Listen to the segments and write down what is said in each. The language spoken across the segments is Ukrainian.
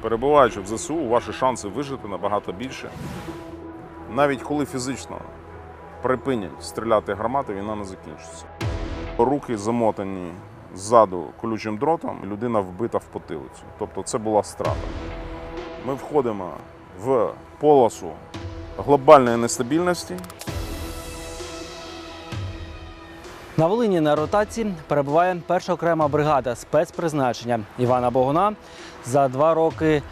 Перебуваючи в ЗСУ, ваші шанси вижити набагато більше. Навіть коли фізично припинять стріляти гармати, війна не закінчиться. Руки замотані ззаду колючим дротом, людина вбита в потилицю. Тобто це була страта. Ми входимо в полосу глобальної нестабільності. На Волині на ротації перебуває перша окрема бригада спецпризначення Івана Богуна. За два роки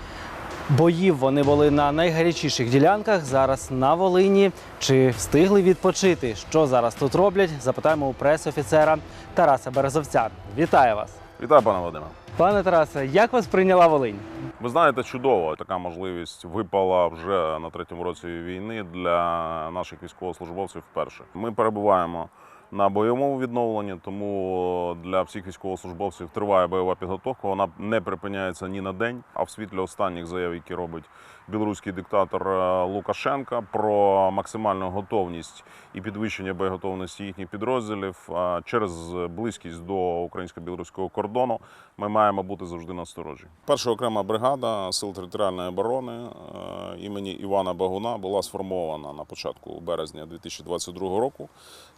боїв вони були на найгарячіших ділянках. Зараз на Волині. Чи встигли відпочити? Що зараз тут роблять? Запитаємо у прес-офіцера Тараса Березовця. Вітаю вас! Вітаю, пане Вадиме. Пане Тарасе, як вас прийняла Волинь? Ви знаєте, чудово, така можливість випала вже на третьому році війни для наших військовослужбовців вперше. Ми перебуваємо на бойовому відновленні, тому для всіх військовослужбовців триває бойова підготовка. Вона не припиняється ні на день. А в світлі останніх заяв, які робить білоруський диктатор е, Лукашенка, про максимальну готовність і підвищення боєготовності їхніх підрозділів а через близькість до українсько-білоруського кордону. Ми маємо бути завжди насторожі. Перша окрема бригада сил територіальної оборони е, імені Івана Багуна була сформована на початку березня 2022 року.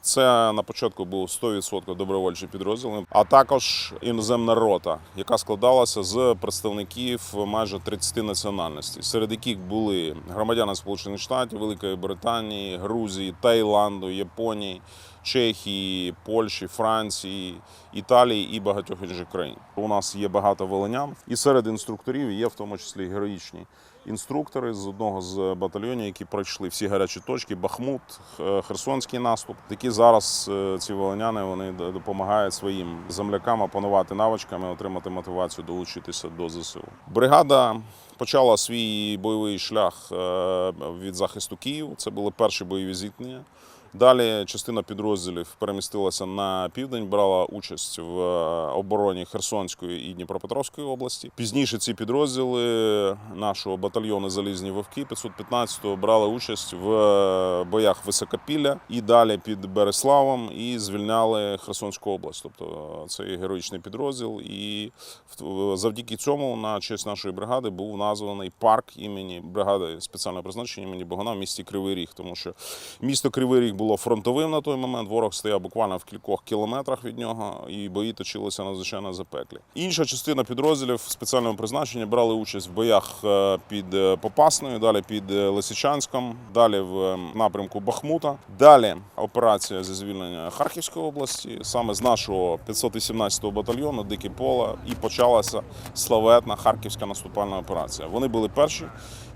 Це на початку був 100% добровольчий підрозділ, а також іноземна рота, яка складалася з представників майже 30 національностей, серед яких були громадяни Сполучених Штатів, Великої Британії, Грузії, Таїланду, Японії. Чехії, Польщі, Франції, Італії і багатьох інших країн. У нас є багато волинян, і серед інструкторів є в тому числі героїчні інструктори з одного з батальйонів, які пройшли всі гарячі точки: Бахмут, Херсонський наступ. Такі зараз е, ці волоняни вони допомагають своїм землякам опанувати навичками, отримати мотивацію долучитися до ЗСУ. Бригада почала свій бойовий шлях е, від захисту Києва. Це були перші бойові зіткнення. Далі частина підрозділів перемістилася на південь, брала участь в е, обороні Херсонської і Дніпропетровської області. Пізніше ці підрозділи нашого батальйону Залізні вовки 515-го брали участь в е, боях Високопілля і далі під Береславом і звільняли Херсонську область. Тобто е, це героїчний підрозділ. І завдяки цьому на честь нашої бригади був названий парк імені бригади спеціального призначення імені Богона в місті Кривий Ріг, тому що Місто Кривий Ріг було фронтовим на той момент. Ворог стояв буквально в кількох кілометрах від нього, і бої точилися надзвичайно запеклі. Інша частина підрозділів спеціального призначення брали участь в боях е, під е, Попасною, далі під е, Лисичанськом, далі в е, напрямку Бахмута. Далі операція зі звільнення Харківської області, саме з нашого 518-го батальйону Дике Поле, і почалася славетна харківська наступальна операція. Вони були перші,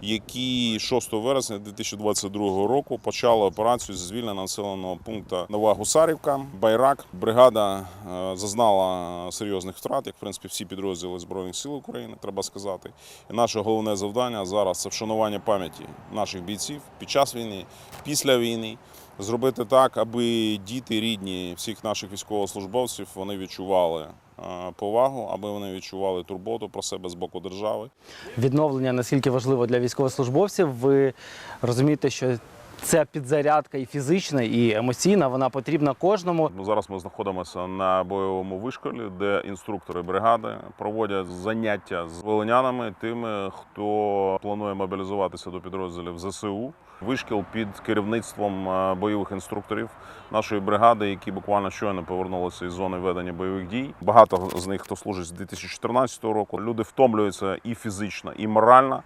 які 6 вересня 2022 року почали операцію зі звільнення населеного пункту Нова Гусарівка. Байрак бригада е, зазнала серйозних втрат, як в принципі всі підрозділи збройних сил України, треба сказати. І наше головне завдання зараз це вшанування пам'яті наших бійців під час війни, після війни. Зробити так, аби діти рідні всіх наших військовослужбовців вони відчували е, повагу, аби вони відчували турботу про себе з боку держави. Відновлення наскільки важливо для військовослужбовців. Ви розумієте, що ця підзарядка і фізична, і емоційна, вона потрібна кожному. Ну, Зараз ми знаходимося на бойовому вишколі, де інструктори бригади проводять заняття з волинянами, тими, хто планує мобілізуватися до підрозділів ЗСУ. Вишкіл під керівництвом е, бойових інструкторів нашої бригади, які буквально щойно повернулися із зони ведення бойових дій. Багато з них хто служить з 2014 року. Люди втомлюються і фізично, і морально.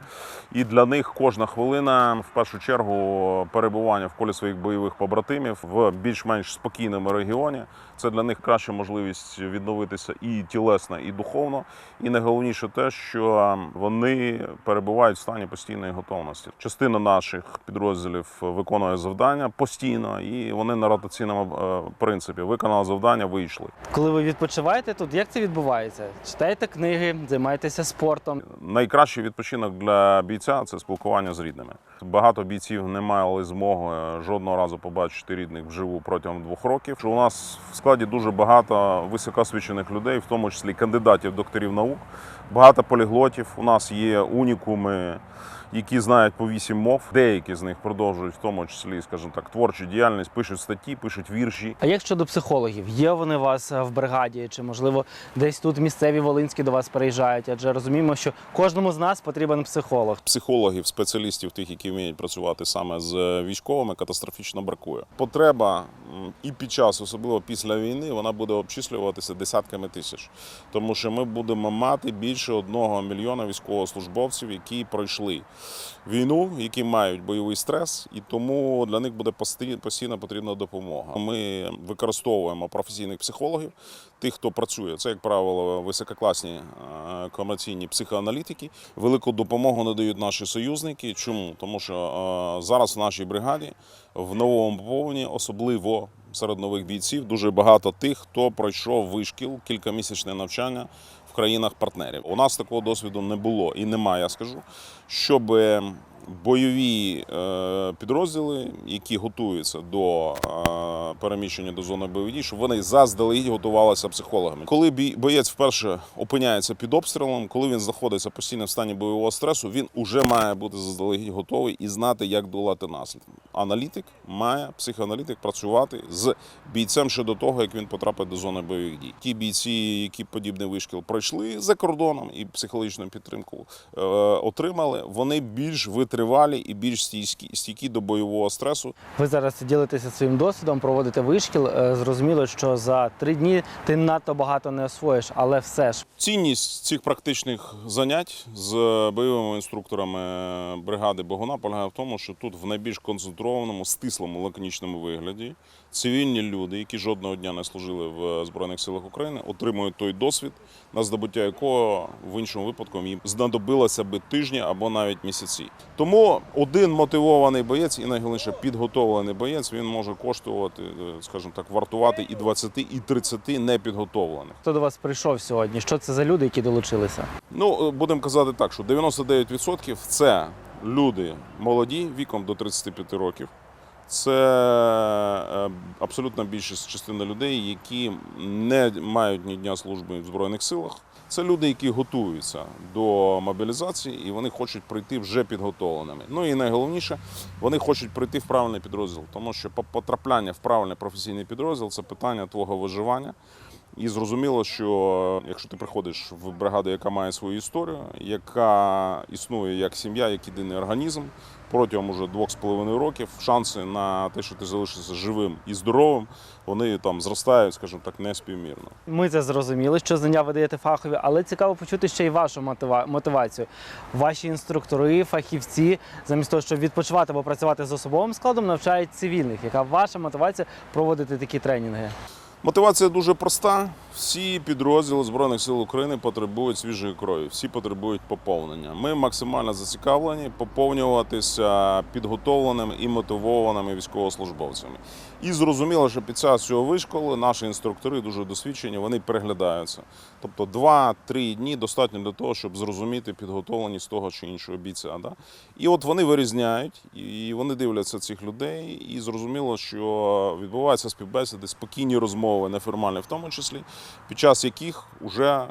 І для них кожна хвилина, в першу чергу, перебування в колі своїх бойових побратимів в більш-менш спокійному регіоні. Це для них краща можливість відновитися і тілесно, і духовно. І найголовніше те, що вони перебувають в стані постійної готовності. Частина наших підрозділів виконує завдання постійно, і вони на ротаційному е, принципі виконали завдання, вийшли. Коли ви відпочиваєте тут, як це відбувається? Читаєте книги, займаєтеся спортом. Найкращий відпочинок для бійця це спілкування з рідними. Багато бійців не мали змоги жодного разу побачити рідних вживу протягом двох років. У нас в складі дуже багато високосвічених людей, в тому числі кандидатів докторів наук, багато поліглотів. У нас є унікуми, які знають по вісім мов. Деякі з них продовжують, в тому числі, скажімо так, творчу діяльність, пишуть статті, пишуть вірші. А як щодо психологів, є вони у вас е, в бригаді, чи можливо десь тут місцеві волинські до вас переїжджають? Адже розуміємо, що кожному з нас потрібен психолог. психологів, спеціалістів, тих, які вміють працювати саме з військовими, катастрофічно бракує. Потреба і під час, особливо після війни, вона буде обчислюватися десятками тисяч, тому що ми будемо мати більше одного мільйона військовослужбовців, які пройшли війну, які мають бойовий стрес, і тому для них буде постійно потрібна допомога. Ми використовуємо професійних психологів, тих, хто працює. Це, як правило, висококласні е, комерційні психоаналітики. Велику допомогу надають наші союзники. Чому? Тому що е, зараз в нашій бригаді в новому поповненні, особливо серед нових бійців, дуже багато тих, хто пройшов вишкіл, кількамісячне навчання країнах-партнерів. У нас такого досвіду не було і немає, я скажу, щоб бойові е, підрозділи, які готуються до е, переміщення до зони бойових дій, щоб вони заздалегідь готувалися психологами. Коли боєць вперше опиняється під обстрілом, коли він знаходиться постійно в стані бойового стресу, він уже має бути заздалегідь готовий і знати, як долати наслідки. Аналітик має психоаналітик працювати з бійцем ще до того, як він потрапить до зони бойових дій. Ті бійці, які подібний вишкіл пройшли за кордоном і психологічну підтримку е, отримали, вони більш витривалі і більш стійкі, стійкі до бойового стресу. Ви зараз ділитеся своїм досвідом, проводите вишкіл. Е, Зрозуміло, що за три дні ти надто багато не освоїш, але все ж Цінність цих практичних занять з бойовими інструкторами бригади Богуна полягає в тому, що тут в найбільш концентрованому, стислому, лаконічному вигляді цивільні люди, які жодного дня не служили в Збройних силах України, отримують той досвід, на здобуття якого в іншому випадку їм знадобилося би тижні або навіть місяці. Тому один мотивований боєць і найголовніше підготовлений боєць він може коштувати, е, скажімо так, вартувати і 20, і 30 непідготовлених. хто до вас прийшов сьогодні? Що це за люди, які долучилися? Ну, е, будемо казати так, що 99% це люди молоді віком до 35 років. Це е, абсолютна більшість частина людей, які не мають ні дня служби в Збройних силах. Це люди, які готуються до мобілізації і вони хочуть прийти вже підготовленими. Ну і найголовніше, вони хочуть прийти в правильний підрозділ, тому що по- потрапляння в правильний професійний підрозділ це питання твого виживання. І зрозуміло, що якщо ти приходиш в бригаду, яка має свою історію, яка існує як сім'я, як єдиний організм, протягом уже двох з половиною років шанси на те, що ти залишишся живим і здоровим, вони там зростають, скажімо так, неспівмірно. Ми це зрозуміли, що знання ви даєте фахові, але цікаво почути ще й вашу мотивацію. Ваші інструктори, фахівці, замість того, щоб відпочивати або працювати з особовим складом, навчають цивільних. Яка ваша мотивація проводити такі тренінги? Мотивація дуже проста. Всі підрозділи Збройних сил України потребують свіжої крові, всі потребують поповнення. Ми максимально зацікавлені поповнюватися підготовленими і мотивованими військовослужбовцями. І зрозуміло, що під час цього вишколу наші інструктори дуже досвідчені, вони переглядаються. Тобто 2-3 дні достатньо для того, щоб зрозуміти підготовленість того чи іншого бійця. Да? І от вони вирізняють, і вони дивляться цих людей, і зрозуміло, що відбуваються співбесіди, спокійні розмови, неформальні в тому числі, під час яких уже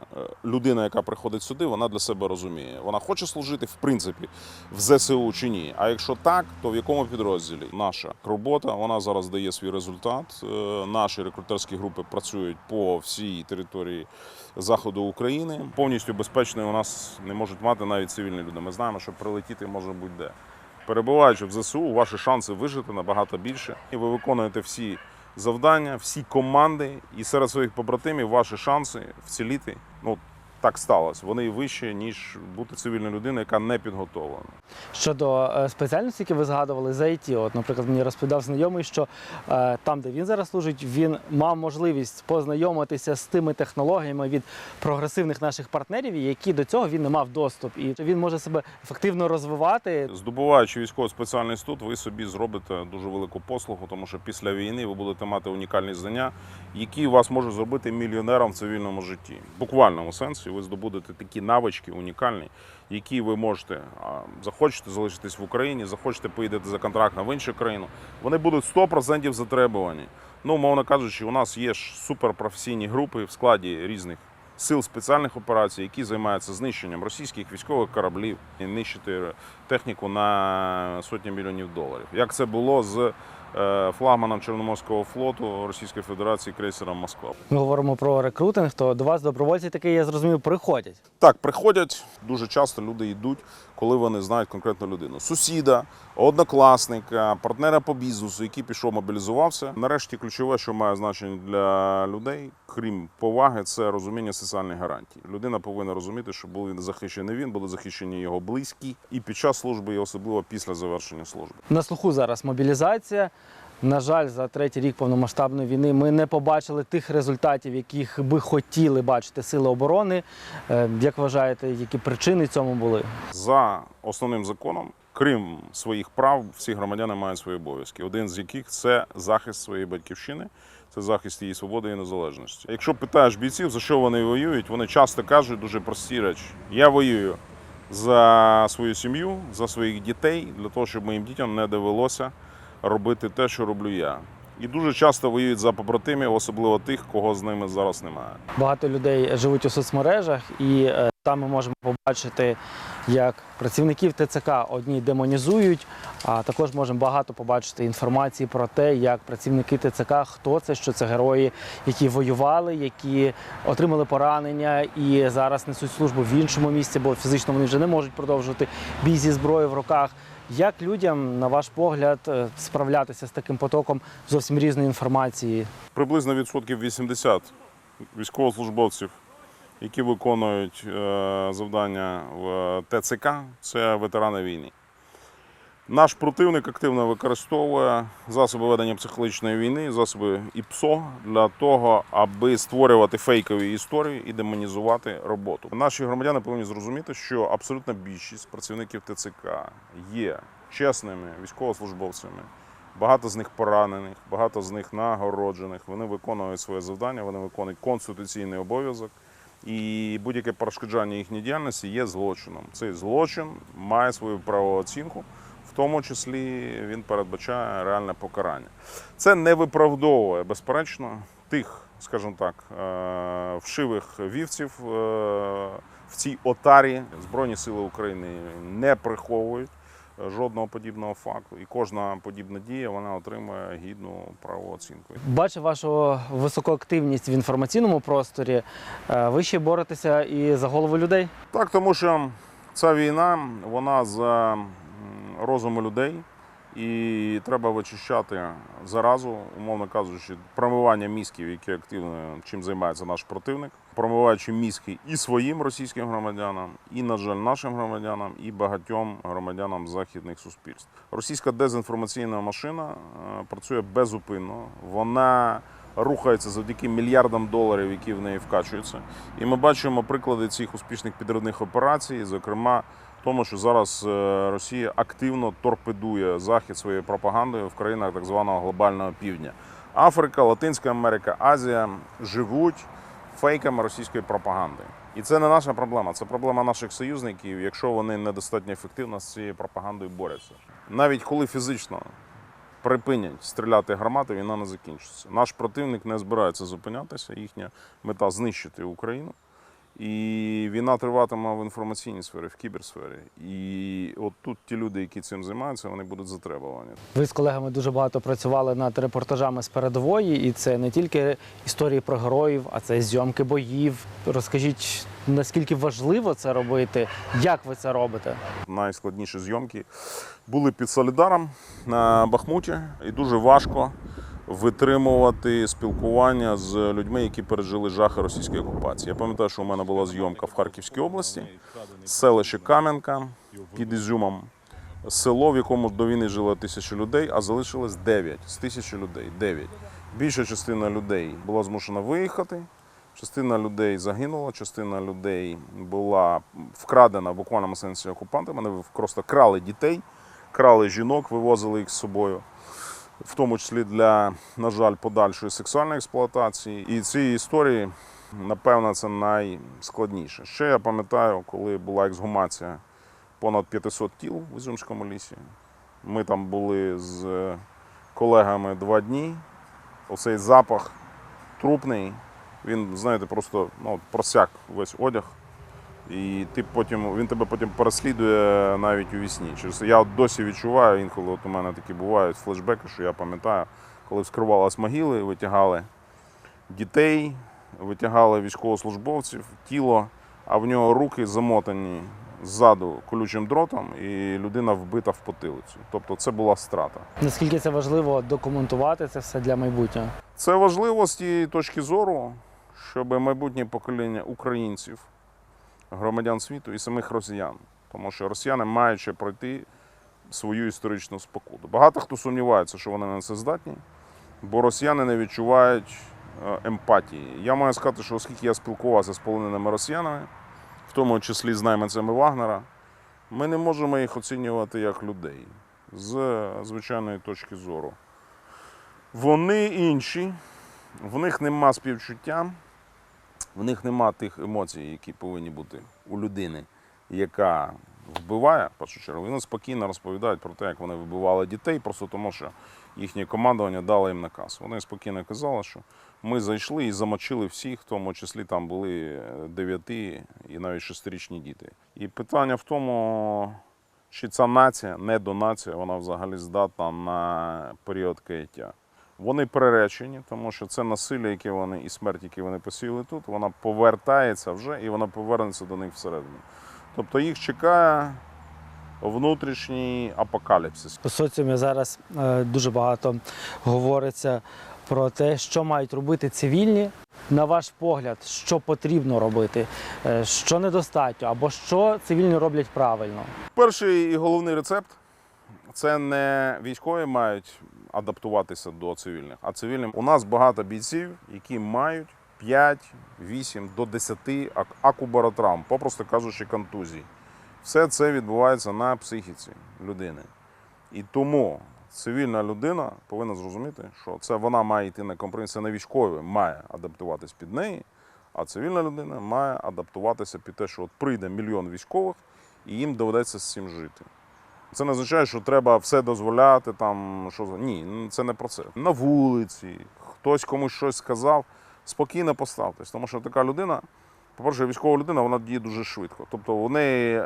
людина, яка приходить сюди, вона для себе розуміє. Вона хоче служити в принципі в ЗСУ чи ні. А якщо так, то в якому підрозділі наша робота вона зараз дає свій результат. Е, Наші рекрутерські групи працюють по всій території заходу України. Повністю безпечною у нас не можуть мати навіть цивільні люди. Ми знаємо, що прилетіти може будь-де. Перебуваючи в ЗСУ, ваші шанси вижити набагато більше. І ви виконуєте всі завдання, всі команди, і серед своїх побратимів ваші шанси вціліти. Ну так сталося. Вони вищі, ніж бути цивільною людиною, яка не підготовлена. Щодо е, спеціальності, які ви згадували за ІТ, от, наприклад, мені розповідав знайомий, що е, там, де він зараз служить, він мав можливість познайомитися з тими технологіями від прогресивних наших партнерів, які до цього він не мав доступ, і він може себе ефективно розвивати. Здобуваючи військовий спеціальний інститут, ви собі зробите дуже велику послугу, тому що після війни ви будете мати унікальні знання, які вас можуть зробити мільйонером в цивільному житті, в буквальному сенсі. Ви здобудете такі навички унікальні, які ви можете захочете залишитись в Україні, захочете поїдете за контракт в іншу країну. Вони будуть 100% затребувані. Ну, мовно кажучи, у нас є ж суперпрофесійні групи в складі різних сил спеціальних операцій, які займаються знищенням російських військових кораблів і нищити техніку на сотні мільйонів доларів. Як це було з флагманом Чорноморського флоту Російської Федерації крейсером Москва. Ми говоримо про рекрутинг, то до вас добровольці такі, я зрозумів, приходять. Так, приходять дуже часто люди йдуть, коли вони знають конкретну людину. Сусіда, однокласника, партнера по бізнесу, який пішов, мобілізувався. Нарешті ключове, що має значення для людей, крім поваги, це розуміння соціальних гарантій. Людина повинна розуміти, що були захищені він, були захищені його близькі, і під час служби, і особливо після завершення служби. На слуху зараз мобілізація. На жаль, за третій рік повномасштабної війни ми не побачили тих результатів, яких би хотіли бачити сили оборони. Е, Як вважаєте, які причини цьому були? За основним законом, крім своїх прав, всі громадяни мають свої обов'язки. Один з яких це захист своєї батьківщини, це захист її свободи і незалежності. Якщо питаєш бійців, за що вони воюють, вони часто кажуть дуже прості речі: я воюю за свою сім'ю, за своїх дітей, для того, щоб моїм дітям не довелося робити те, що роблю я. І дуже часто воюють за побратимів, особливо тих, кого з ними зараз немає. Багато людей живуть у соцмережах, і е, там ми можемо побачити, як працівників ТЦК одні демонізують, а також можемо багато побачити інформації про те, як працівники ТЦК, хто це, що це герої, які воювали, які отримали поранення і зараз несуть службу в іншому місці, бо фізично вони вже не можуть продовжувати бій зі зброєю в руках. Як людям, на ваш погляд, е, справлятися з таким потоком зовсім різної інформації? приблизно відсотків 80 військовослужбовців, які виконують е, завдання в ТЦК, це ветерани війни. Наш противник активно використовує засоби ведення психологічної війни, засоби ІПСО для того, аби створювати фейкові історії і демонізувати роботу. Наші громадяни повинні зрозуміти, що абсолютна більшість працівників ТЦК є чесними військовослужбовцями. Багато з них поранених, багато з них нагороджених. Вони виконують своє завдання, вони виконують конституційний обов'язок. І будь-яке перешкоджання їхньої діяльності є злочином. Цей злочин має свою правову оцінку, тому числі він передбачає реальне покарання. Це не виправдовує, безперечно, тих, скажімо так, е, вшивих вівців е, в цій отарі Збройні Сили України не приховують жодного подібного факту. І кожна подібна дія вона отримує гідну правову оцінку. Бачу вашу високу активність в інформаційному просторі. Е, Ви ще боретеся і за голови людей. Так, тому що ця війна, вона за розуму людей, і треба вичищати заразу, умовно кажучи, промивання мізків, які активно чим займається наш противник, промиваючи мізки і своїм російським громадянам, і, на жаль, нашим громадянам, і багатьом громадянам західних суспільств. Російська дезінформаційна машина е, працює безупинно. Вона рухається завдяки мільярдам доларів, які в неї вкачуються. І ми бачимо приклади цих успішних підривних операцій, зокрема. Тому що зараз е, Росія активно торпедує захід своєю пропагандою в країнах так званого глобального півдня. Африка, Латинська Америка, Азія живуть фейками російської пропаганди. І це не наша проблема, це проблема наших союзників, якщо вони недостатньо ефективно з цією пропагандою борються. Навіть коли фізично припинять стріляти гармати, війна не закінчиться. Наш противник не збирається зупинятися. Їхня мета знищити Україну. І війна триватиме в інформаційній сфері, в кіберсфері. І от тут ті люди, які цим займаються, вони будуть затребувані. Ви з колегами дуже багато працювали над репортажами з передової, і це не тільки історії про героїв, а це зйомки боїв. Розкажіть, наскільки важливо це робити, як ви це робите? Найскладніші зйомки були під Солідаром на Бахмуті, і дуже важко витримувати спілкування з людьми, які пережили жахи російської окупації. Я пам'ятаю, що у мене була зйомка в Харківській області, селище Кам'янка під Ізюмом. Село, в якому до війни жило тисячу людей, а залишилось 9 з тисячі людей. 9. Більша частина людей була змушена виїхати. Частина людей загинула, частина людей була вкрадена в буквальному сенсі окупантами. Вони просто крали дітей, крали жінок, вивозили їх з собою, в тому числі для, на жаль, подальшої сексуальної експлуатації. І ці історії Напевно, це найскладніше. Ще я пам'ятаю, коли була ексгумація понад 500 тіл в Ізюмському лісі. Ми там були з колегами два дні. Оцей запах трупний, він, знаєте, просто ну, просяк весь одяг. І ти потім, він тебе потім переслідує навіть у вісні. Через я от досі відчуваю, інколи от у мене такі бувають флешбеки, що я пам'ятаю, коли вскривалась могили, витягали дітей, витягали військовослужбовців, тіло, а в нього руки замотані ззаду колючим дротом, і людина вбита в потилицю. Тобто це була страта. Наскільки це важливо документувати це все для майбутнього? Це важливо з тієї точки зору, щоб майбутнє покоління українців, громадян світу і самих росіян, тому що росіяни мають ще пройти свою історичну спокуду. Багато хто сумнівається, що вони на це здатні, бо росіяни не відчувають е, емпатії. Я маю сказати, що оскільки я спілкувався з полоненими росіянами, в тому числі з найманцями Вагнера, ми не можемо їх оцінювати як людей з звичайної точки зору. Вони інші, в них нема співчуття, в них нема тих емоцій, які повинні бути у людини, яка вбиває, першу чергу. Вони спокійно розповідають про те, як вони вбивали дітей, просто тому що їхнє командування дало їм наказ. Вони спокійно казали, що ми зайшли і замочили всіх, в тому числі там були 9 і навіть 6-річні діти. І питання в тому, чи ця нація, недонація, вона взагалі здатна на період каяття. Вони приречені, тому що це насилля, яке вони і смерть, які вони посіяли тут, вона повертається вже і вона повернеться до них всередину. Тобто їх чекає внутрішній апокаліпсис. У соціумі зараз е, дуже багато говориться про те, що мають робити цивільні. На ваш погляд, що потрібно робити, е, що недостатньо, або що цивільні роблять правильно. Перший і головний рецепт це не військові мають адаптуватися до цивільних, а цивільним. У нас багато бійців, які мають 5, 8 до 10 ак- акубаротравм, попросту кажучи, контузій. Все це відбувається на психіці людини. І тому цивільна людина повинна зрозуміти, що це вона має йти на компроміс, це не військовий має адаптуватись під неї, а цивільна людина має адаптуватися під те, що от прийде мільйон військових, і їм доведеться з цим жити. Це не означає, що треба все дозволяти там. Що... Ні, ну, це не про це. На вулиці, хтось комусь щось сказав, спокійно поставтесь. Тому що така людина, по-перше, військова людина, вона діє дуже швидко. Тобто у неї е,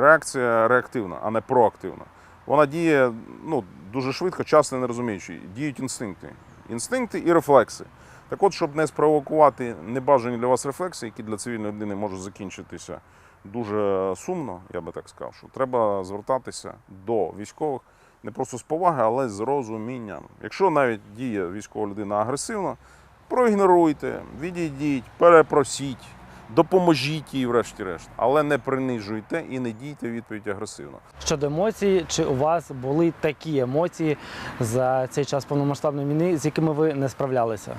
реакція реактивна, а не проактивна. Вона діє ну, дуже швидко, часто не розуміючи. Діють інстинкти. Інстинкти і рефлекси. Так от, щоб не спровокувати небажані для вас рефлекси, які для цивільної людини можуть закінчитися дуже сумно, я би так сказав, що треба звертатися до військових не просто з поваги, але з розумінням. Якщо навіть діє військова людина агресивно, проігноруйте, відійдіть, перепросіть, допоможіть їй, врешті-решт, але не принижуйте і не дійте відповідь агресивно. Щодо емоцій, чи у вас були такі емоції за цей час повномасштабної війни, з якими ви не справлялися?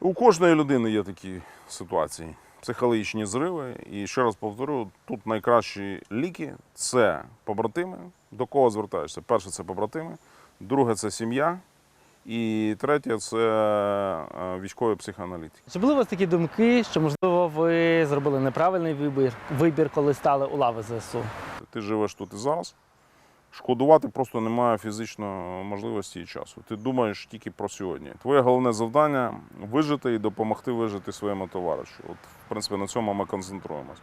У кожної людини є такі ситуації. Психологічні зриви. І ще раз повторю, тут найкращі ліки це побратими. До кого звертаєшся? Перше це побратими, друге це сім'я. І третє це е, військові психоаналітики. Чи були у вас такі думки, що можливо ви зробили неправильний вибір, вибір, коли стали у лави ЗСУ? Ти живеш тут і зараз. Шкодувати просто немає фізичної можливості і часу. Ти думаєш тільки про сьогодні. Твоє головне завдання вижити і допомогти вижити своєму товаришу. От, в принципі, на цьому ми концентруємось.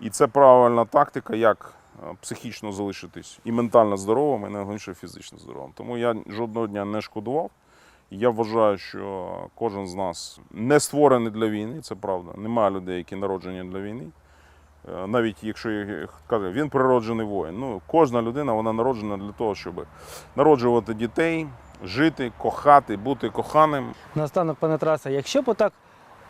І це правильна тактика, як е, психічно залишитись і ментально здоровим, і найголовніше фізично здоровим. Тому я жодного дня не шкодував. Я вважаю, що кожен з нас не створений для війни, це правда. Немає людей, які народжені для війни. Е, навіть якщо каже, він природжений воїн. Ну, кожна людина вона народжена для того, щоб народжувати дітей, жити, кохати, бути коханим. Наостанок, пане Тарасе, якщо б отак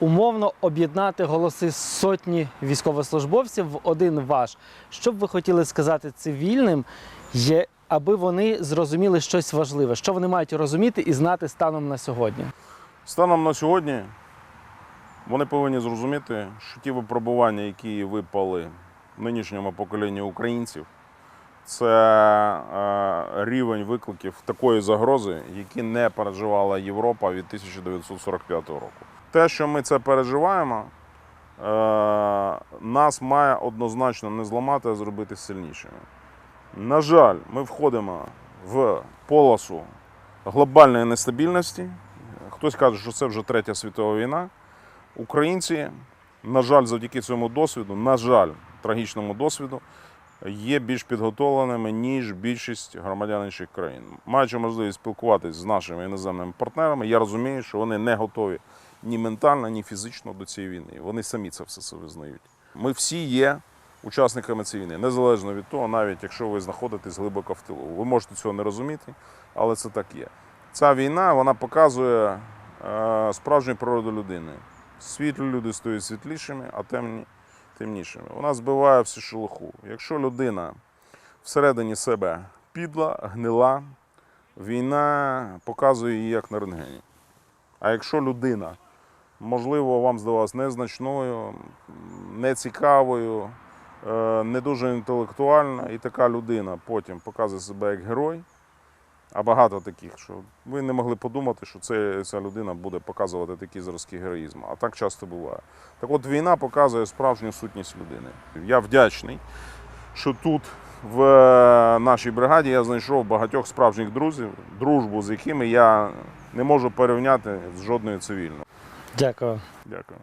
умовно об'єднати голоси сотні військовослужбовців в один ваш, що б ви хотіли сказати цивільним, є, аби вони зрозуміли щось важливе, що вони мають розуміти і знати станом на сьогодні? Станом на сьогодні вони повинні зрозуміти, що ті випробування, які випали нинішньому поколінню українців, це е, рівень викликів такої загрози, які не переживала Європа від 1945 року. Те, що ми це переживаємо, нас має однозначно не зламати, а зробити сильнішими. На жаль, ми входимо в полосу глобальної нестабільності. Хтось каже, що це вже третя світова війна. Українці, на жаль, завдяки цьому досвіду, на жаль, трагічному досвіду, є більш підготовленими, ніж більшість громадян інших країн. Маючи можливість спілкуватися з нашими іноземними партнерами, я розумію, що вони не готові ні ментально, ні фізично до цієї війни. Вони самі це все визнають. Ми всі є учасниками цієї війни, незалежно від того, навіть якщо ви знаходитесь глибоко в тилу. Ви можете цього не розуміти, але це так є. Ця війна вона показує е, справжню природу людини. Світлі люди стають світлішими, а темні темнішими. Вона збиває всю шелуху. Якщо людина всередині себе підла, гнила, війна показує її як на рентгені. А якщо людина, можливо, вам здавалась незначною, нецікавою, е, не дуже інтелектуальна, і така людина потім показує себе як герой, а багато таких, що ви не могли подумати, що це, ця людина буде показувати такі зразки героїзму. А так часто буває. Так от війна показує справжню сутність людини. Я вдячний, що тут, в е, нашій бригаді, я знайшов багатьох справжніх друзів, дружбу, з якими я не можу порівняти з жодною цивільною. Дякую. Дякую.